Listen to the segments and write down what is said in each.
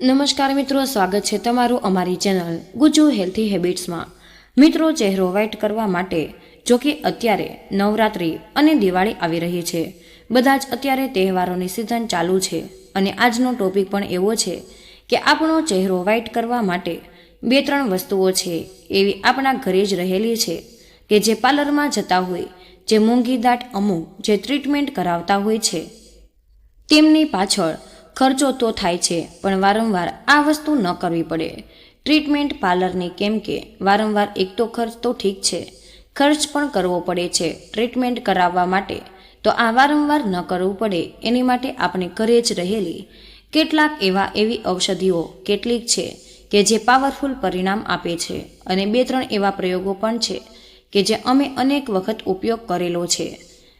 નમસ્કાર મિત્રો, સ્વાગત છે તમારું અમારી ચેનલ ગુજુ હેલ્થી હેબિટ્સમાં. મિત્રો, ચહેરો વ્હાઇટ કરવા માટે જો કે અત્યારે નવરાત્રિ અને દિવાળી આવી રહી છે. બધા જ અત્યારે તહેવારોની સિઝન ચાલુ છે અને આજનો ટોપિક પણ એવો છે કે આપણો ચહેરો વ્હાઇટ કરવા માટે બે ત્રણ વસ્તુઓ છે એવી આપણા ઘરે જ રહેલી છે કે જે પાર્લરમાં જતા હોય, જે મોંઘી દાટ અમુક જે ટ્રીટમેન્ટ કરાવતા હોય છે. તેમની પાછળ ખર્ચો તો થાય છે, પણ વારંવાર આ વસ્તુ ન કરવી પડે. ટ્રીટમેન્ટ પાર્લરની કેમ કે વારંવાર એક તો ખર્ચ તો ઠીક છે, ખર્ચ પણ કરવો પડે છે ટ્રીટમેન્ટ કરાવવા માટે. તો આ વારંવાર ન કરવું પડે, એની માટે આપણે ઘરે જ રહેલી. કેટલાક એવા એવી ઔષધિઓ કેટલીક છે કે જે પાવરફુલ પરિણામ આપે છે અને બે ત્રણ એવા પ્રયોગો પણ છે કે જે અમે અનેક વખત ઉપયોગ કરેલો છે.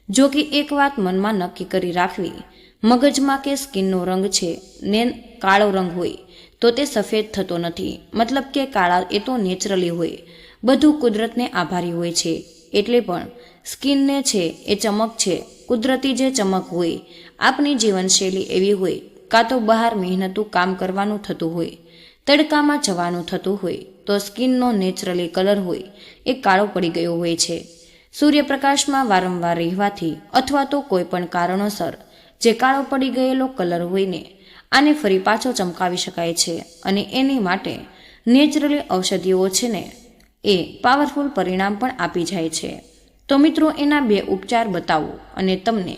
જો કે એક વાત મનમાં નક્કી કરી રાખવી મગજમાં કે સ્કિનનો રંગ છે ને કાળો રંગ હોય, તો તે સફેદ થતો નથી. મતલબ કે કાળા એ તો નેચરલી હોય. બધું કુદરતને આભારી હોય છે. એટલે પણ, સ્કિનને છે એ ચમક છે. કુદરતી જે ચમક હોય, આપની જીવનશૈલી એવી હોય, કાં તો બહાર મહેનતું કામ કરવાનું થતું હોય, તડકામાં જવાનું થતું હોય, તો સ્કિનનો નેચરલી કલર હોય, એ કાળો પડી ગયો હોય છે. સૂર્યપ્રકાશમાં વારંવાર રહેવાથી, અથવા તો કોઈ પણ કારણોસર જે કાળો પડી ગયેલો કલર હોયને આને ફરી પાછો ચમકાવી શકાય છે અને એની માટે નેચરલી ઔષધિઓ છે ને, એ પાવરફુલ પરિણામ પણ આપી જાય છે. તો મિત્રો, એના બે ઉપચાર બતાવો અને તમને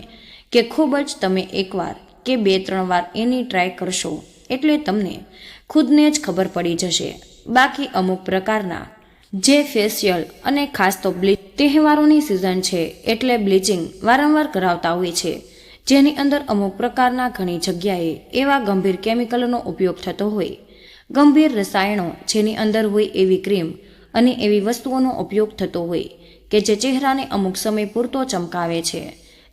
કે ખૂબ જ તમે એકવાર કે બે ત્રણ વાર એની ટ્રાય કરશો એટલે તમને ખુદને જ ખબર પડી જશે. બાકી અમુક પ્રકારના જે ફેશિયલ અને ખાસ તો બ્લીચ તહેવારોની સિઝન છે એટલે બ્લીચિંગ વારંવાર કરાવતા હોય છે. જેની અંદર અમુક પ્રકારના ઘણી જગ્યાએ એવા ગંભીર કેમિકલનો ઉપયોગ થતો હોય. ગંભીર રસાયણો જેની અંદર હોય એવી ક્રીમ અને એવી વસ્તુઓનો ઉપયોગ થતો હોય કે જે ચહેરાને અમુક સમય પૂરતો ચમકાવે છે.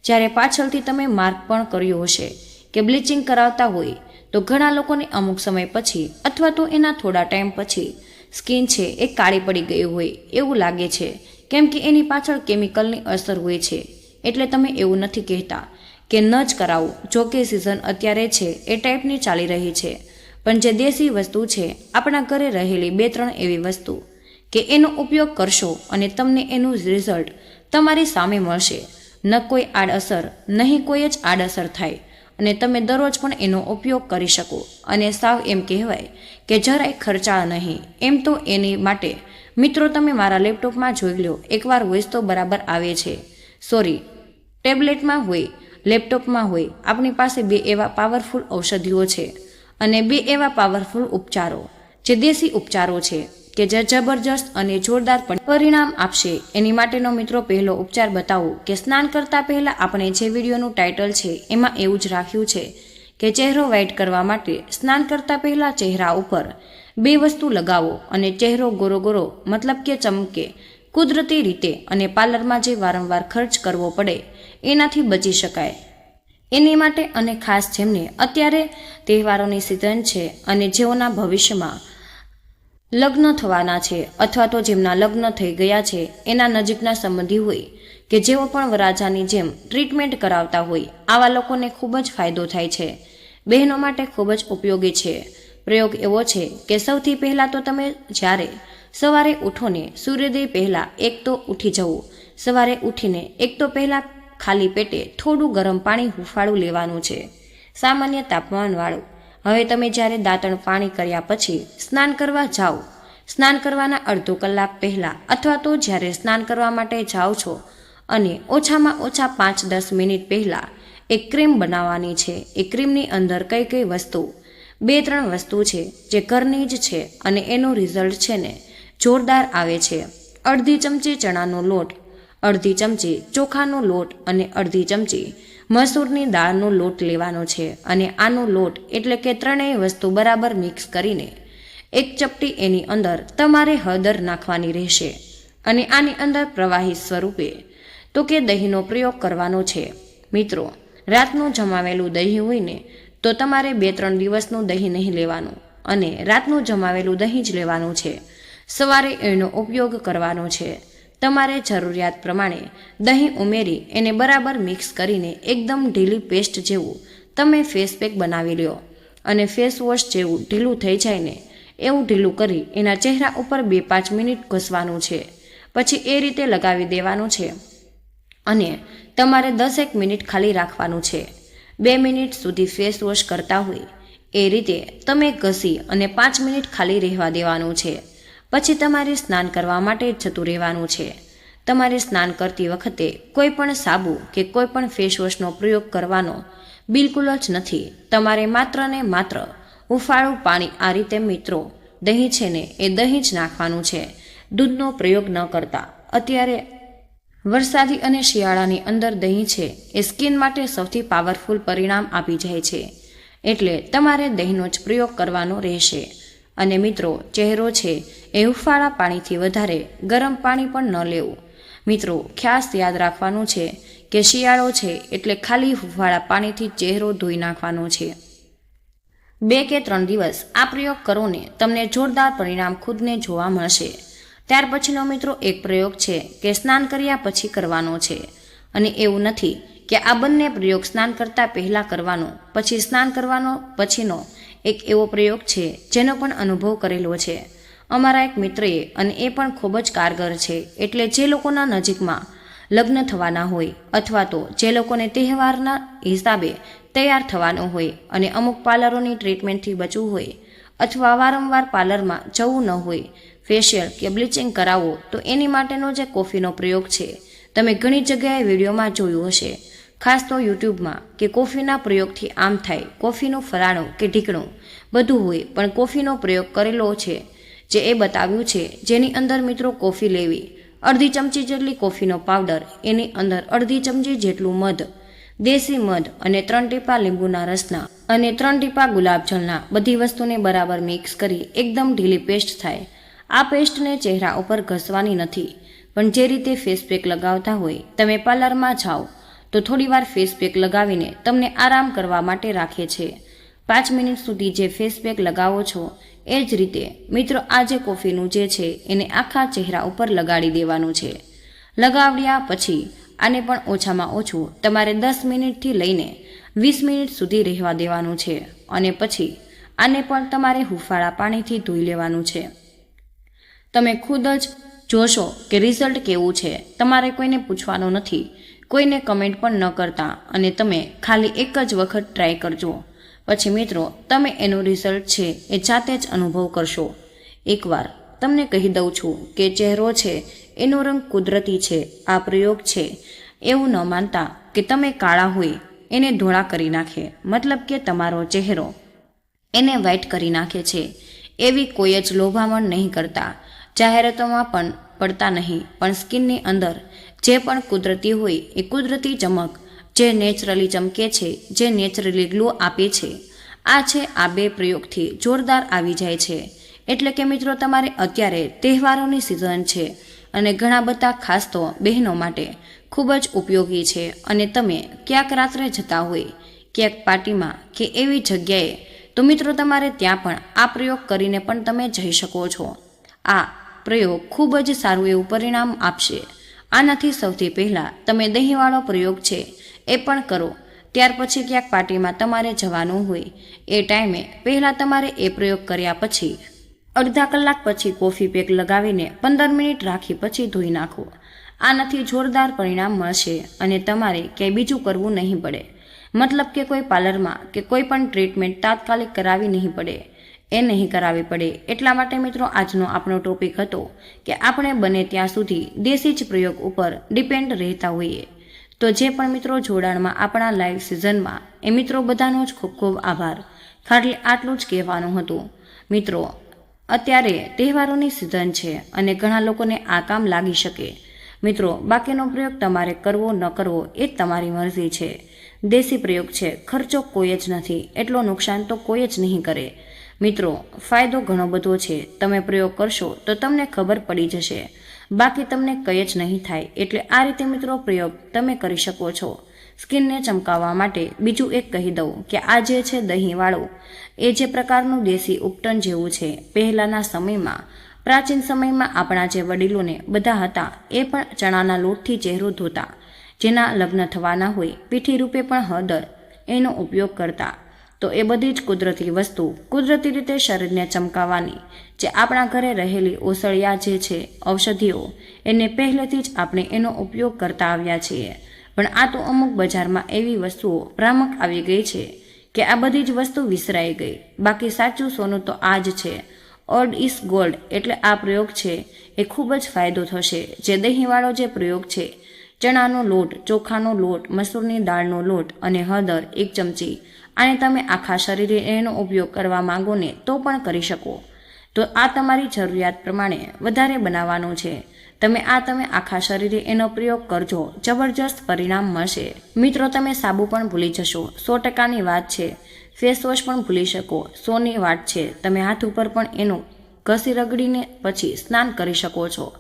જ્યારે પાછળથી તમે માર્ક પણ કર્યો હશે કે બ્લીચિંગ કરાવતા હોય, તો ઘણા લોકોને અમુક સમય પછી અથવા તો એના થોડા ટાઈમ પછી સ્કિન છે એ કાળી પડી ગઈ હોય એવું લાગે છે, કેમ કે એની પાછળ કેમિકલની અસર હોય છે. એટલે તમે એવું નથી કહેતા કે ન જ કરાવું, જો કે સિઝન અત્યારે છે એ ટાઈપની ચાલી રહી છે. પણ જે દેશી વસ્તુ છે, આપણા ઘરે રહેલી બે ત્રણ એવી વસ્તુ, કે એનો ઉપયોગ કરશો અને તમને એનું રિઝલ્ટ તમારી સામે મળશે. ન કોઈ આડઅસર, નહીં કોઈ જ આડઅસર થાય, અને તમે દરરોજ પણ એનો ઉપયોગ કરી શકો. અને સાવ એમ કહેવાય કે જરાય ખર્ચાળ નહીં. એમ તો એની માટે, મિત્રો તમે મારા લેપટોપમાં જોઈ લો એકવાર વોઇસ તો બરાબર આવે છે. સોરી ટેબ્લેટમાં હોય લેપટોપમાં હોય, આપણી પાસે બે એવા પાવરફુલ ઔષધિઓ છે અને બે એવા પાવરફુલ ઉપચારો. જે દેશી ઉપચારો છે, કે જે જબરજસ્ત અને જોરદાર પરિણામ આપશે. એની માટેનો મિત્રો પહેલો ઉપચાર બતાવું કે સ્નાન કરતા પહેલા આપણે જે વિડીયોનું ટાઇટલ છે, એમાં એવું જ રાખ્યું છે કે ચહેરો વ્હાઇટ કરવા માટે સ્નાન કરતા પહેલા ચહેરા ઉપર બે વસ્તુ લગાવો અને ચહેરો ગોરો ગોરો, મતલબ કે ચમકે, કુદરતી રીતે અને પાર્લરમાં જે વારંવાર ખર્ચ કરવો પડે એનાથી બચી શકાય. એની માટે અને ખાસ જેમને અત્યારે તહેવારોની સિઝન છે અને જેઓના ભવિષ્યમાં લગ્ન થવાના છે અથવા તો જેમના લગ્ન થઈ ગયા છે, એના નજીકના સંબંધી હોય કે જેઓ પણ વરાજાની જેમ ટ્રીટમેન્ટ કરાવતા હોય, આવા લોકોને ખૂબ જ ફાયદો થાય છે. બહેનો માટે ખૂબ જ ઉપયોગી છે. પ્રયોગ એવો છે કે સૌથી પહેલાં તો તમે જ્યારે સવારે ઉઠો ને સૂર્યોદય પહેલાં એક તો ઉઠી જવું, સવારે ઉઠીને એક તો પહેલાં ખાલી પેટે થોડું ગરમ પાણી હુંફાળું લેવાનું છે. સામાન્ય તાપમાનવાળું. હવે તમે જ્યારે દાંતણ પાણી કર્યા પછી સ્નાન કરવા જાઓ. સ્નાન કરવાના અડધો કલાક પહેલાં અથવા તો જ્યારે સ્નાન કરવા માટે જાઓ છો અને ઓછામાં ઓછા પાંચ દસ મિનિટ પહેલાં એક ક્રીમ બનાવવાની છે. એ ક્રીમની અંદર કઈ કઈ વસ્તુ? બે ત્રણ વસ્તુ છે જે ઘરની જ છે અને એનું રિઝલ્ટ છે ને જોરદાર આવે છે. અડધી ચમચી ચણાનો લોટ અડધી ચમચી ચોખાનો લોટ અને અડધી ચમચી મસૂરની દાળનો લોટ લેવાનો છે અને આનો લોટ એટલે કે ત્રણેય વસ્તુ બરાબર મિક્સ કરીને એક ચપટી એની અંદર તમારે હળદર નાખવાની રહેશે અને આની અંદર પ્રવાહી સ્વરૂપે તો કે દહીંનો પ્રયોગ કરવાનો છે. મિત્રો, રાતનું જમાવેલું દહીં હોય ને તો તમારે બે ત્રણ દિવસનું દહીં નહીં લેવાનું અને રાતનું જમાવેલું દહીં જ લેવાનું છે. સવારે એનો ઉપયોગ કરવાનો છે. તમારે જરૂરિયાત પ્રમાણે દહીં ઉમેરી એને બરાબર મિક્સ કરીને એકદમ ઢીલી પેસ્ટ જેવું તમે ફેસ પેક બનાવી લ્યો. અને ફેસ વોશ જેવું ઢીલું થઈ જાય ને એવું ઢીલું કરી એના ચહેરા ઉપર બે પાંચ મિનિટ ઘસવાનું છે. પછી એ રીતે લગાવી દેવાનું છે. અને તમારે દસેક મિનિટ ખાલી રાખવાનું છે. બે મિનિટ સુધી ફેસ વોશ કરતા હોય એ રીતે તમે ઘસી અને પાંચ મિનિટ ખાલી રહેવા દેવાનું છે. પછી તમારે સ્નાન કરવા માટે જતું રહેવાનું છે. તમારે સ્નાન કરતી વખતે કોઈ પણ સાબુ કે કોઈ પણ ફેસવોશનો પ્રયોગ કરવાનો બિલકુલ જ નથી. તમારે માત્ર ને માત્ર ઉફાળું પાણી આ રીતે મિત્રો, દહીં છે ને એ દહીં જ નાખવાનું છે. દૂધનો પ્રયોગ ન કરતા. અત્યારે વરસાદી અને શિયાળાની અંદર દહીં છે એ સ્કિન માટે સૌથી પાવરફુલ પરિણામ આપી જાય છે. એટલે તમારે દહીંનો જ પ્રયોગ કરવાનો રહેશે. અને મિત્રો, ચહેરો છે એ હુંફાળા પાણીથી વધારે ગરમ પાણી પણ ન લેવું. મિત્રો, ખાસ યાદ રાખવાનું છે કે શિયાળો છે એટલે ખાલી હુંફાળા પાણીથી ચહેરો ધોઈ નાખવાનો છે. બે કે ત્રણ દિવસ આ પ્રયોગ કરો ને તમને જોરદાર પરિણામ ખુદને જોવા મળશે. ત્યાર પછીનો મિત્રો એક પ્રયોગ છે કે સ્નાન કર્યા પછી કરવાનો છે. અને એવું નથી કે આ બંને પ્રયોગ સ્નાન કરતાં પહેલાં કરવાનો, પછી સ્નાન કરવાનો પછીનો એક એવો પ્રયોગ છે, જેનો પણ અનુભવ કરેલો છે. અમારા એક મિત્રએ, અને એ પણ ખૂબ જ કારગર છે, એટલે જે લોકોના નજીકમાં લગ્ન થવાના હોય, અથવા તો જે લોકોને તહેવારના હિસાબે તૈયાર થવાનું હોય, અને અમુક પાર્લરોની ટ્રીટમેન્ટથી બચવું હોય, અથવા વારંવાર પાર્લરમાં જવું ન હોય, ફેશિયલ કે બ્લીચિંગ કરાવો, તો એની માટેનો જે કોફીનો પ્રયોગ છે, તમે ઘણી જગ્યાએ વિડીયોમાં જોયું હશે. ખાસ તો યુટ્યુબમાં કે કોફીના પ્રયોગથી આમ થાય, કોફીનું ફરાણું કે ઢીકણું, બધું હોય, પણ કોફીનો પ્રયોગ કરેલો છે, જે એ બતાવ્યું છે, જેની અંદર મિત્રો કોફી લેવી, અડધી ચમચી જેટલી કોફીનો પાવડર, એની અંદર અડધી ચમચી જેટલું મધ, દેશી મધ અને ત્રણ ટીપા લીંબુના રસના અને ત્રણ ટીપા ગુલાબજળના બધી વસ્તુને બરાબર મિક્સ કરી એકદમ ઢીલી પેસ્ટ થાય. આ પેસ્ટને ચહેરા ઉપર ઘસવાની નથી, પણ જે રીતે ફેસ પેક લગાવતા હોય, તમે પાર્લરમાં જાઓ તો થોડીવાર ફેસ પેક લગાવીને તમને આરામ કરવા માટે રાખે છે. પાંચ મિનિટ સુધી જે ફેસ પેક લગાવો છો, એ જ રીતે મિત્રો આ જે કોફીનું જે છે, એને આખા ચહેરા ઉપર લગાડી દેવાનું છે. લગાવ્યા પછી આને પણ ઓછામાં ઓછું તમારે દસ મિનિટથી લઈને વીસ મિનિટ સુધી રહેવા દેવાનું છે અને પછી આને પણ તમારે હુફાળા પાણીથી ધોઈ લેવાનું છે. તમે ખુદ જ જોશો કે રિઝલ્ટ કેવું છે. તમારે કોઈને પૂછવાનું નથી. કોઈને કમેન્ટ પણ ન કરતા અને તમે ખાલી એક જ વખત ટ્રાય કરજો. પછી મિત્રો, તમે એનું રિઝલ્ટ છે એ જાતે જ અનુભવ કરશો. એકવાર તમને કહી દઉં છું કે ચહેરો છે, એનો રંગ કુદરતી છે, આ પ્રયોગ છે. એવું ન માનતા કે તમે કાળા હોય, એને ધોળા કરી નાખે, મતલબ કે તમારો ચહેરો એને વ્હાઇટ કરી નાખે છે. એવી કોઈ જ લોભામણ નહીં કરતા. જાહેરાતોમાં પણ પડતા નહીં, પણ સ્કિનની અંદર જે પણ કુદરતી હોય એ કુદરતી ચમક જે નેચરલી ચમકે છે, જે નેચરલી ગ્લો આપે છે. આ છે આ બે પ્રયોગથી જોરદાર આવી જાય છે. એટલે કે મિત્રો, તમારે અત્યારે તહેવારોની સિઝન છે અને ઘણા બધા ખાસ તો બહેનો માટે ખૂબ જ ઉપયોગી છે. અને તમે ક્યાંક રાત્રે જતા હોય, ક્યાંક પાર્ટીમાં કે એવી જગ્યાએ, તો મિત્રો, તમારે ત્યાં પણ આ પ્રયોગ કરીને પણ તમે જઈ શકો છો. આ પ્રયોગ ખૂબ જ સારું એવું પરિણામ આપશે. આનાથી સૌથી પહેલાં તમે દહીંવાળો પ્રયોગ છે, એ પણ કરો. ત્યાર પછી ક્યાંક પાર્ટીમાં તમારે જવાનું હોય, એ ટાઈમે પહેલાં તમારે એ પ્રયોગ કર્યા પછી અડધા કલાક પછી કોફી પેક લગાવીને પંદર મિનિટ રાખી પછી ધોઈ નાખો. આનાથી જોરદાર પરિણામ મળશે અને તમારે ક્યાંય બીજું કરવું નહીં પડે. મતલબ કે કોઈ પાર્લરમાં કે કોઈ પણ ટ્રીટમેન્ટ તાત્કાલિક કરાવી નહીં પડે. એ નહીં કરાવવી પડે. એટલા માટે મિત્રો આજનો આપણો ટોપિક હતો કે આપણે બને ત્યાં સુધી દેશી જ પ્રયોગ ઉપર ડિપેન્ડ રહેતા હોઈએ. તો જે પણ મિત્રો જોડાણમાં આપણા લાઈવ સિઝનમાં, એ મિત્રો બધાનો જ ખૂબ ખૂબ આભાર. ખાલી આટલું જ કહેવાનું હતું. મિત્રો, અત્યારે તહેવારોની સિઝન છે અને ઘણા લોકોને આ કામ લાગી શકે. મિત્રો, બાકીનો પ્રયોગ તમારે કરવો ન કરવો એ તમારી મરજી છે. દેશી પ્રયોગ છે, ખર્ચો કોઈ જ નથી. એટલો નુકસાન તો કોઈ જ નહીં કરે. મિત્રો, ફાયદો ઘણો બધો છે. તમે પ્રયોગ કરશો તો તમને ખબર પડી જશે. બાકી તમને કંઈ જ નહીં થાય. એટલે આ રીતે મિત્રો પ્રયોગ તમે કરી શકો છો. સ્કિનને ચમકાવવા માટે બીજું એક કહી દઉં કે આ જે છે દહીંવાળું, એ જે પ્રકારનું દેશી ઉપટન જેવું છે. પહેલાંના સમયમાં, પ્રાચીન સમયમાં આપણા જે વડીલોને બધા હતા એ પણ ચણાના લોટથી ચહેરો ધોતા, જેના લગ્ન થવાના હોય, પીઠી રૂપે પણ હળદર એનો ઉપયોગ કરતા. તો એ બધી જ કુદરતી વસ્તુ કુદરતી રીતે શરીરને ચમકાવવાની જે આપણા ઘરે રહેલી ઓસળિયા જે છે, ઔષધિઓ, એને પહેલેથી જ આપણે એનો ઉપયોગ કરતા આવ્યા છીએ. પણ આ તો અમુક બજારમાં એવી વસ્તુઓ ભ્રામક આવી ગઈ છે કે આ બધી જ વસ્તુ વિસરાઈ ગઈ. બાકી સાચું સોનું તો આ જ છે. ઓલ્ડ ઇઝ ગોલ્ડ એટલે આ પ્રયોગ છે, એ ખૂબ જ ફાયદો થશે. જે દહીંવાળો જે પ્રયોગ છે, ચણાનો લોટ, ચોખાનો લોટ, મસૂરની દાળનો લોટ અને હળદર એક ચમચી અને તમે આખા શરીરે એનો ઉપયોગ કરવા માંગો ને તો પણ કરી શકો. તો આ તમારી જરૂરિયાત પ્રમાણે વધારે બનાવવાનું છે. તમે આ તમે આખા શરીરે એનો પ્રયોગ કરજો. જબરજસ્ત પરિણામ મળશે. મિત્રો, તમે સાબુ પણ ભૂલી જશો. સો ટકાની વાત છે. ફેસ વોશ પણ ભૂલી શકો. સોની વાત છે. તમે હાથ ઉપર પણ એનું ઘસી રગડીને પછી સ્નાન કરી શકો છો.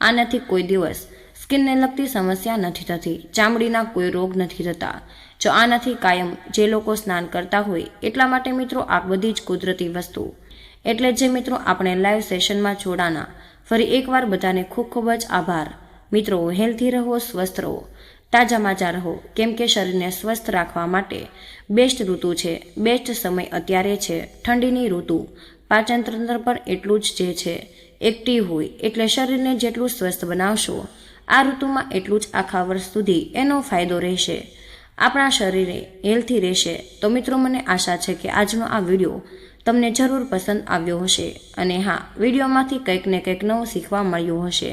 આનાથી કોઈ દિવસ સ્કિનને લગતી સમસ્યા નથી થતી. ચામડીના કોઈ રોગ નથી થતા. જો આનાથી કાયમ જે લોકો સ્નાન કરતા હોય, એટલા માટે મિત્રો આ બધી જ કુદરતી વસ્તુ. એટલે જે મિત્રો આપણે લાઈવ સેશનમાં જોડાના, ફરી એકવાર બધાને ખૂબ ખૂબ જ આભાર. મિત્રો હેલ્ધી રહો, સ્વસ્થ રહો. તાજા માજા રહો, કેમ કે શરીરને સ્વસ્થ રાખવા માટે બેસ્ટ ઋતુ છે બેસ્ટ સમય અત્યારે છે, ઠંડીની ઋતુ. પાચન તંત્ર પર એટલું જ જે છે એક્ટિવ હોય, એટલે શરીરને જેટલું સ્વસ્થ બનાવશો, આ ઋતુમાં એટલું જ આખા વર્ષ સુધી એનો ફાયદો રહેશે. આપણા શરીરે હેલ્થી રહેશે, તો મિત્રો મને આશા છે કે આજનો આ વીડિયો તમને જરૂર પસંદ આવ્યો હશે અને હા, વિડીયોમાંથી કંઈક ને કંઈક નવું શીખવા મળ્યું હશે.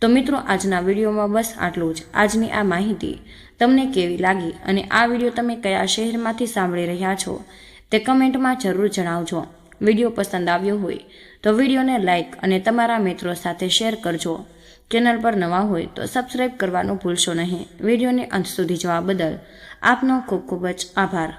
તો મિત્રો, આજના વિડીયોમાં બસ આટલું જ. આજની આ માહિતી તમને કેવી લાગી અને આ વીડિયો તમે કયા શહેરમાંથી સાંભળી રહ્યા છો, તે કમેન્ટમાં જરૂર જણાવજો. વીડિયો પસંદ આવ્યો હોય તો વિડીયોને લાઇક અને તમારા મિત્રો સાથે શેર કરજો. ચેનલ પર નવા હોય તો સબસ્ક્રાઈબ કરવાનું ભૂલશો નહીં. વિડીયોને અંત સુધી જોવા બદલ આપનો ખૂબ ખૂબ જ આભાર.